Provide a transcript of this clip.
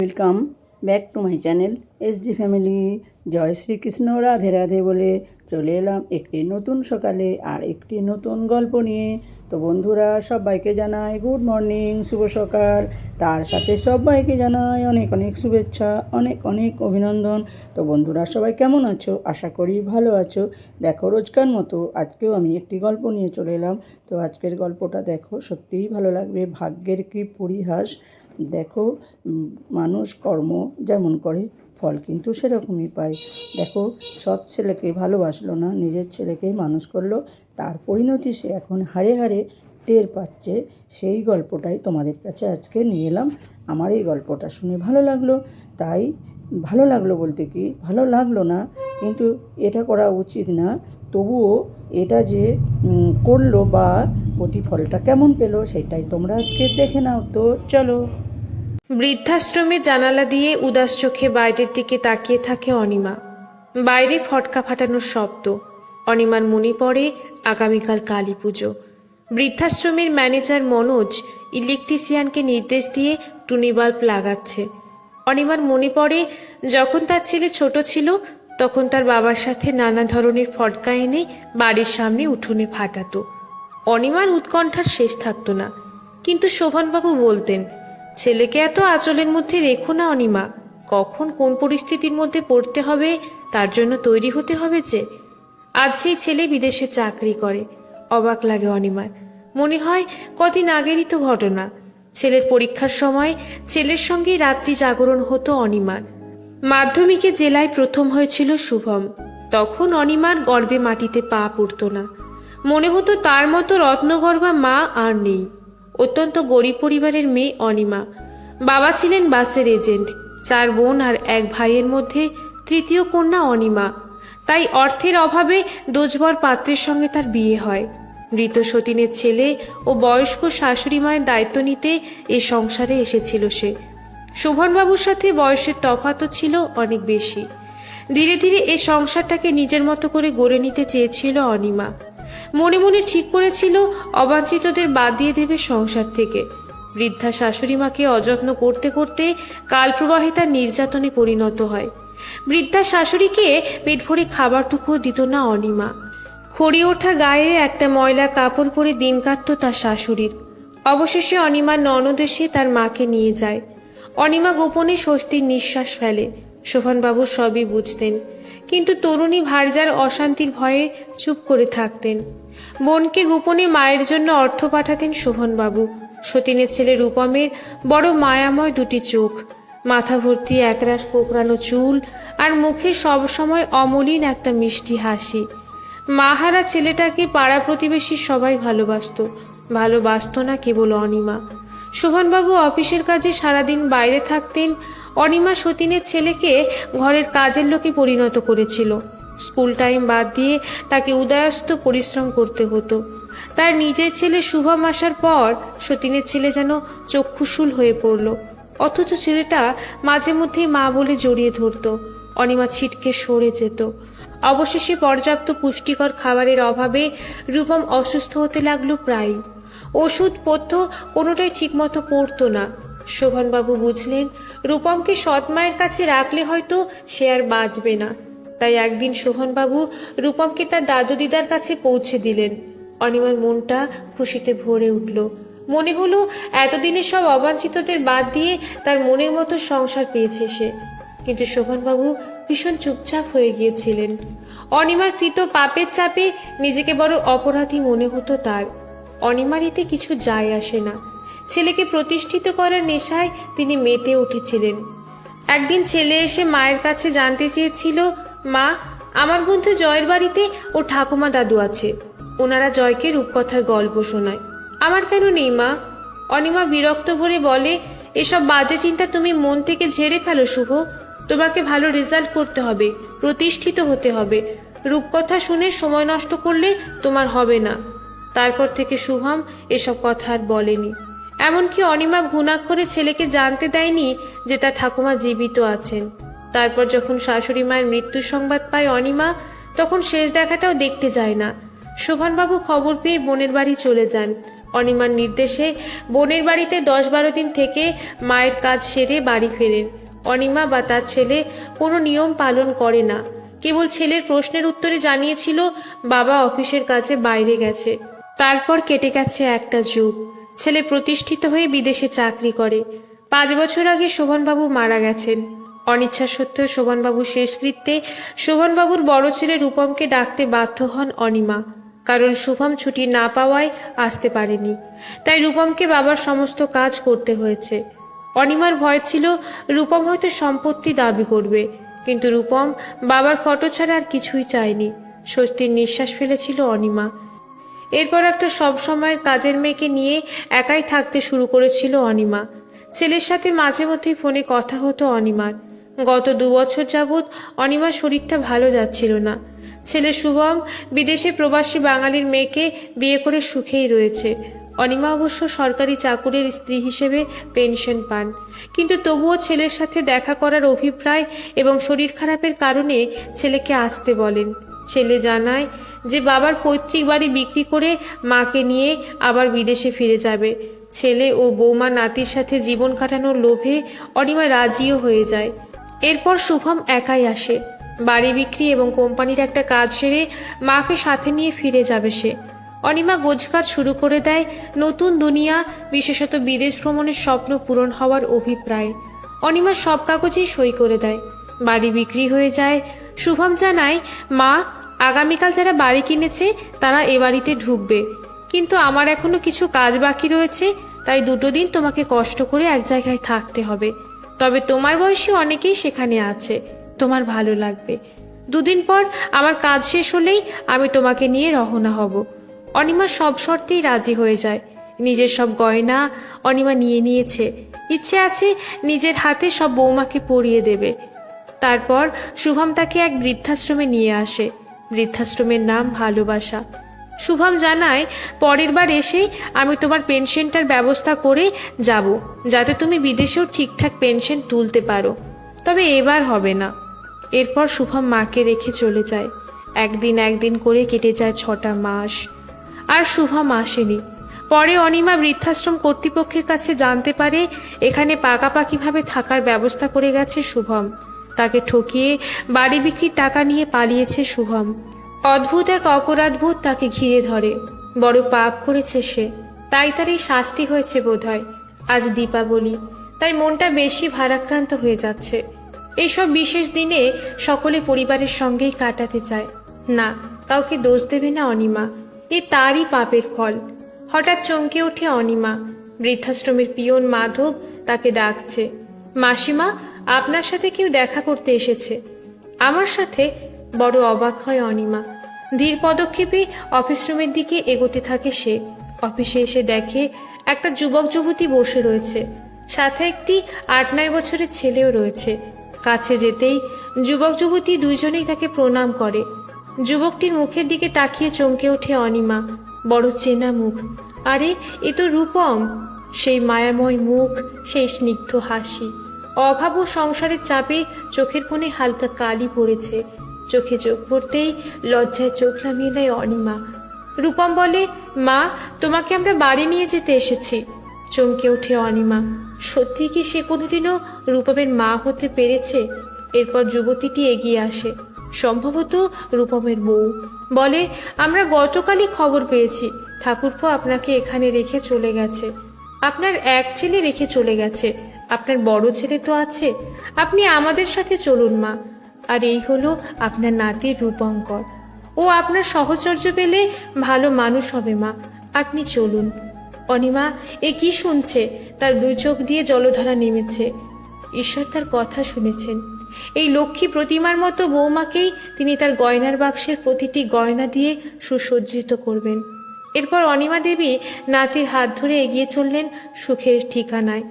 Welcome back to my channel S G family জয় শ্রীকৃষ্ণ, রাধে রাধে বলে চলে এলাম একটি নতুন সকালে আর একটি নতুন গল্প নিয়ে। তো বন্ধুরা, সবাইকে জানাই গুড মর্নিং শুভ সকাল। তার সাথে সবাইকে জানাই অনেক অনেক শুভেচ্ছা, অনেক অনেক অভিনন্দন। তো বন্ধুরা, সবাই কেমন আছো? আশা করি ভালো আছো। দেখো, রোজকার মতো আজকেও আমি একটি গল্প নিয়ে চলে এলাম। তো আজকের গল্পটা দেখো, সত্যিই ভালো লাগবে। ভাগ্যের কি পরিহাস। দেখো মানুষ কর্ম যেমন করে, ফল কিন্তু সেরকমই পায়। দেখো, সৎ ছেলেকে ভালোবাসলো না, নিজের ছেলেকে মানুষ করল, তার পরিণতি সে এখন হারে হারে টের পাচ্ছে। সেই গল্পটাই তোমাদের কাছে আজকে নিয়ে এলাম। আমার এই গল্পটা শুনে ভালো লাগল। তাই ভালো লাগল বলতে কি, ভালো লাগল না, কিন্তু এটা করা উচিত না। তবুও এটা যে করল বা প্রতিফলটা কেমন পেল, সেটাই তোমরা আজকে দেখে নাও। তো চলো। বৃদ্ধাশ্রমে জানালা দিয়ে উদাস চোখে বাইরের দিকে তাকিয়ে থাকে অনিমা। বাইরে ফটকা ফাটানোর শব্দ। অনিমার মনে পড়ে আগামীকাল কালী পুজো। বৃদ্ধাশ্রমের ম্যানেজার মনোজ ইলেকট্রিশিয়ানকে নির্দেশ দিয়ে টুনি বাল্ব লাগাচ্ছে। অনিমার মনে পড়ে, যখন তার ছেলে ছোট ছিল, তখন তার বাবার সাথে নানা ধরনের ফটকা এনে বাড়ির সামনে উঠোনে ফাটাতো। অনিমার উৎকণ্ঠার শেষ থাকতো না। কিন্তু শোভনবাবু বলতেন ছেলেকে এত আঁচলের মধ্যে রেখো না, অনিমা। কখন কোন পরিস্থিতির মধ্যে পড়তে হবে, তার জন্য তৈরি হতে হবে যে। আজ সেই ছেলে বিদেশে চাকরি করে। অবাক লাগে অনিমার। মনে হয় কদিন আগেরই তো ঘটনা। ছেলের পরীক্ষার সময় ছেলের সঙ্গেই রাত্রি জাগরণ হতো অনিমার। মাধ্যমিকে জেলায় প্রথম হয়েছিল শুভম। তখন অনিমার গর্বে মাটিতে পা পড়তো না। মনে হতো তার মতো রত্নগর্বা মা আর নেই। অত্যন্ত গরিব পরিবারের মেয়ে অনিমা। বাবা ছিলেন বাসের এজেন্ট। চার বোন আর এক ভাইয়ের মধ্যে তৃতীয় কন্যা অনিমা। তাই অর্থের অভাবে দোজবর পাত্রের সঙ্গে তার বিয়ে হয়। মৃত সতীনের ছেলে ও বয়স্ক শাশুড়ি মায়ের দায়িত্ব নিতে এ সংসারে এসেছিল সে। শোভনবাবুর সাথে বয়সের তফাতও ছিল অনেক বেশি। ধীরে ধীরে এ সংসারটাকে নিজের মতো করে গড়ে নিতে চেয়েছিল অনিমা। মনে মনে ঠিক করেছিল, অবাঞ্ছিতদের বাদ দিয়ে দেবে সংসার থেকে। বৃদ্ধা শাশুড়ি মাকে অযত্ন করতে করতে কালপ্রবাহে তার নির্যাতনে পরিণত হয়। বৃদ্ধা শাশুড়িকে পেট ভরে খাবারটুকুও দিত না অনিমা। খড়ি ওঠা গায়ে একটা ময়লা কাপড় পরে দিন কাটত তার শাশুড়ির। অবশেষে অনিমা ননদ এসে তার মাকে নিয়ে যায়। অনিমা গোপনে স্বস্তির নিঃশ্বাস ফেলে। শোভনবাবু সবই বুঝতেন। কিন্তু তরুণী ভারজার অশান্তির ভয়ে চুপ করে থাকতেন। বোনকে গোপনে মায়ের জন্য অর্থ পাঠাতেন শোভনবাবু। সতীনের ছেলে রূপমের বড় মায়াময় দুটি চোখ, মাথা ভর্তি একরাশ কোকড়ানো চুল আর মুখে সবসময় অমলিন একটা মিষ্টি হাসি। মাহারা ছেলেটাকে পাড়া প্রতিবেশী সবাই ভালোবাসতো ভালোবাসতো না কেবল অনিমা। শোভনবাবু অফিসের কাজে সারাদিন বাইরে থাকতেন অনিমা সতীনের ছেলেকে ঘরের কাজের লোকে পরিণত করেছিল। স্কুল টাইম বাদ দিয়ে তাকে উদয়াস্ত পরিশ্রম করতে হতো। তার নিজের ছেলে শুভম আসার পর সতীনের ছেলে যেন চক্ষুশুল হয়ে পড়ল। অথচ ছেলেটা মাঝে মধ্যেই মা বলে জড়িয়ে ধরতো। অনিমা ছিটকে সরে যেত। অবশেষে পর্যাপ্ত পুষ্টিকর খাবারের অভাবে রূপম অসুস্থ হতে লাগল প্রায় ওষুধ, পথ্য কোনোটাই ঠিকমতো পড়তো না। শোভনবাবু বুঝলেন, রূপমকে সৎ মায়ের কাছে রাখলে হয়তো সে আর বাঁচবে না। তাই একদিন শোভনবাবু রূপমকে তার দাদু দিদার কাছে পৌঁছে দিলেন। অনিমার মনটা খুশিতে ভরে উঠল। মনে হলো এতদিনে সব অবাঞ্ছিতদের বাদ দিয়ে তার মনের মতো সংসার পেয়েছে সে। কিন্তু শোভনবাবু ভীষণ চুপচাপ হয়ে গিয়েছিলেন। অনিমার কৃত পাপের চাপে নিজেকে বড় অপরাধী মনে হতো তার। অনিমার এতে কিছু যায় আসে না। ছেলেকে প্রতিষ্ঠিত করার নেশায় তিনি মেতে উঠেছিলেন। একদিন ছেলে এসে মায়ের কাছে জানতে চেয়েছিল, মা, আমার বন্ধু জয়ের বাড়িতে ও ঠাকুমা দাদু আছে। ওনারা জয়কে রূপকথার গল্প শোনায়। আমার কেন নেই, মা? অনিমা বিরক্ত ভরে বলে, এসব বাজে চিন্তা তুমি মন থেকে ঝেড়ে ফেলো, শুভ। তোমাকে ভালো রেজাল্ট করতে হবে, প্রতিষ্ঠিত হতে হবে। রূপকথা শুনে সময় নষ্ট করলে তোমার হবে না। তারপর থেকে শুভম এসব কথা আর বলেনি। এমনকি অনিমা ঘুণাক্ষরে ছেলেকে জানতে দেয়নি যে তার ঠাকুমা জীবিত আছেন। তারপর যখন শাশুড়ি মায়ের মৃত্যুর সংবাদ পায় অনিমা, তখন শেষ দেখাটাও দেখতে যায় না। শোভনবাবু খবর পেয়ে বোনের বাড়ি চলে যান। অনিমার নির্দেশে বোনের বাড়িতে দশ বারো দিন থেকে মায়ের কাজ সেরে বাড়ি ফেরেন। অনিমা বা তার ছেলে কোনো নিয়ম পালন করে না। কেবল ছেলের প্রশ্নের উত্তরে জানিয়েছিল, বাবা অফিসের কাছে বাইরে গেছে। তারপর কেটে গেছে একটা যুগ। ছেলে প্রতিষ্ঠিত হয়ে বিদেশে চাকরি করে। পাঁচ বছর আগে শোভনবাবু মারা গেছেন। অনিচ্ছা সত্ত্বেও শোভনবাবুর শেষকৃত্যে শোভনবাবুর বড় ছেলে রূপমকে ডাকতে বাধ্য হন অনিমা। কারণ শুভম ছুটি না পাওয়ায় আসতে পারেনি। তাই রূপমকে বাবার সমস্ত কাজ করতে হয়েছে। অনিমার ভয় ছিল রূপম হয়তো সম্পত্তি দাবি করবে। কিন্তু রূপম বাবার ফটো ছাড়া আর কিছুই চায়নি। স্বস্তির নিঃশ্বাস ফেলেছিল অনিমা। এরপর একটা সব সময়ের কাজের মেয়েকে নিয়ে একাই থাকতে শুরু করেছিল অনিমা। ছেলের সাথে মাঝে মধ্যেই ফোনে কথা হতো অনিমার। গত দু বছর যাবৎ অনিমার শরীরটা ভালো যাচ্ছিল না। ছেলে শুভম বিদেশে প্রবাসী বাঙালির মেয়েকে বিয়ে করে সুখেই রয়েছে। অনিমা অবশ্য সরকারি চাকুরির স্ত্রী হিসেবে পেনশন পান। কিন্তু তবুও ছেলের সাথে দেখা করার অভিপ্রায় এবং শরীর খারাপের কারণে ছেলেকে আসতে বলেন। ছেলে জানায় যে বাবার পৈতৃক বাড়ি বিক্রি করে মাকে নিয়ে আবার বিদেশে ফিরে যাবে। ছেলে ও বৌমা নাতির সাথে জীবন কাটানোর লোভে অনিমা রাজিও হয়ে যায়। এরপর শুভম একাই আসে। বাড়ি বিক্রি এবং কোম্পানির একটা কাজ সেরে মাকে সাথে নিয়ে ফিরে যাবে সে। অনিমা গোজকাজ শুরু করে দেয় নতুন দুনিয়া, বিশেষত বিদেশ ভ্রমণের স্বপ্ন পূরণ হওয়ার অভিপ্রায়। অনিমা সব কাগজেই সই করে দেয়। বাড়ি বিক্রি হয়ে যায়। শুভম জানায়, মা আগামীকাল যারা বাড়ি কিনেছে, তারা এ বাড়িতে ঢুকবে। কিন্তু আমার এখনও কিছু কাজ বাকি রয়েছে, তাই দুটো দিন তোমাকে কষ্ট করে এক জায়গায় থাকতে হবে। তবে তোমার বয়সী অনেকেই সেখানে আছে, তোমার ভালো লাগবে। দুদিন পর আমার কাজ শেষ হলেই আমি তোমাকে নিয়ে রওনা হব। অনিমা সব শর্তেই রাজি হয়ে যায়। নিজের সব গয়না অনিমা নিয়ে নিয়েছে। ইচ্ছে আছে নিজের হাতে সব বৌমাকে পরিয়ে দেবে। তারপর শুভম তাকে এক বৃদ্ধাশ্রমে নিয়ে আসে। বৃদ্ধাশ্রমের নাম ভালোবাসা। শুভম জানায়, পরের বার এসে আমি তোমার পেনশনটার ব্যবস্থা করে যাব, যাতে তুমি বিদেশেও ঠিকঠাক পেনশন তুলতে পারো। তবে এবার হবে না। এরপর শুভম মাকে রেখে চলে যায়। একদিন একদিন করে কেটে যায় ছটা মাস। আর শুভম আসেনি। পরে অনিমা বৃদ্ধাশ্রম কর্তৃপক্ষের কাছে জানতে পারে, এখানে পাকাপাকিভাবে থাকার ব্যবস্থা করে গেছে শুভম। তাকে ঠকিয়ে বাড়ি বিক্রির টাকা নিয়ে পালিয়েছে শুভম। অদ্ভুত এক অপরাধবোধ তাকে ঘিরে ধরে। বড় পাপ করেছে সে। তাই তার এই শাস্তি হয়েছে বোধহয়। আজ দীপাবলি। তাই মনটা বেশি ভারাক্রান্ত হয়ে যাচ্ছে। এইসব বিশেষ দিনে সকলে পরিবারের সঙ্গেই কাটাতে চায়। না, কাউকে দোষ দেবে না অনিমা। এ তারই পাপের ফল। হঠাৎ চমকে ওঠে অনিমা। বৃদ্ধাশ্রমের পিয়ন মাধব তাকে ডাকছে। মাসিমা আপনার সাথে কেউ দেখা করতে এসেছে। আমার সাথে বড় অবাক হয় অনিমা। ধীর পদক্ষেপে অফিস রুমের দিকে এগোতে থাকে সে। অফিসে এসে দেখে একটা যুবক যুবতী বসে রয়েছে। সাথে একটি আট নয় বছরের ছেলেও রয়েছে। কাছে যেতেই যুবক যুবতী দুইজনেই তাকে প্রণাম করে। যুবকটির মুখের দিকে তাকিয়ে চমকে ওঠে অনিমা। বড় চেনা মুখ। আরে, এ তো রূপম। সেই মায়াময় মুখ, সেই স্নিগ্ধ হাসি। অভাব ও সংসারের চাপে চোখের কোণে হালকা কালি পড়েছে। চোখে চোখ পড়তেই লজ্জায় চোখ নামিয়ে নেয় অনিমা। রূপম বলে, মা, তোমাকে আমরা বাড়ি নিয়ে যেতে এসেছি। চমকে ওঠে অনিমা। সত্যি কি সে কোনোদিনও রূপমের মা হতে পেরেছে? এরপর যুবতীটি এগিয়ে আসে। সম্ভবত রূপমের বউ। বলে, আমরা গতকালই খবর পেয়েছি। ঠাকুরপো আপনাকে এখানে রেখে চলে গেছে। আপনার এক ছেলে রেখে চলে গেছে। আপনার বড় ছেলে তো আছে। আপনি আমাদের সাথে চলুন, মা। আর এই হলো আপনার নাতির রূপঙ্কর। ও আপনার সহচর্য পেলে ভালো মানুষ হবে, মা। আপনি চলুন। অনিমা, এ কি শুনছে? তার দুই চোখ দিয়ে জলধারা নেমেছে। ঈশ্বর তার কথা শুনেছেন। এই লক্ষ্মী প্রতিমার মতো বৌমাকেই তিনি তার গয়নার বাক্সের প্রতিটি গয়না দিয়ে সুসজ্জিত করবেন। এরপর অনিমা দেবী নাতির হাত ধরে এগিয়ে চললেন সুখের ঠিকানায়।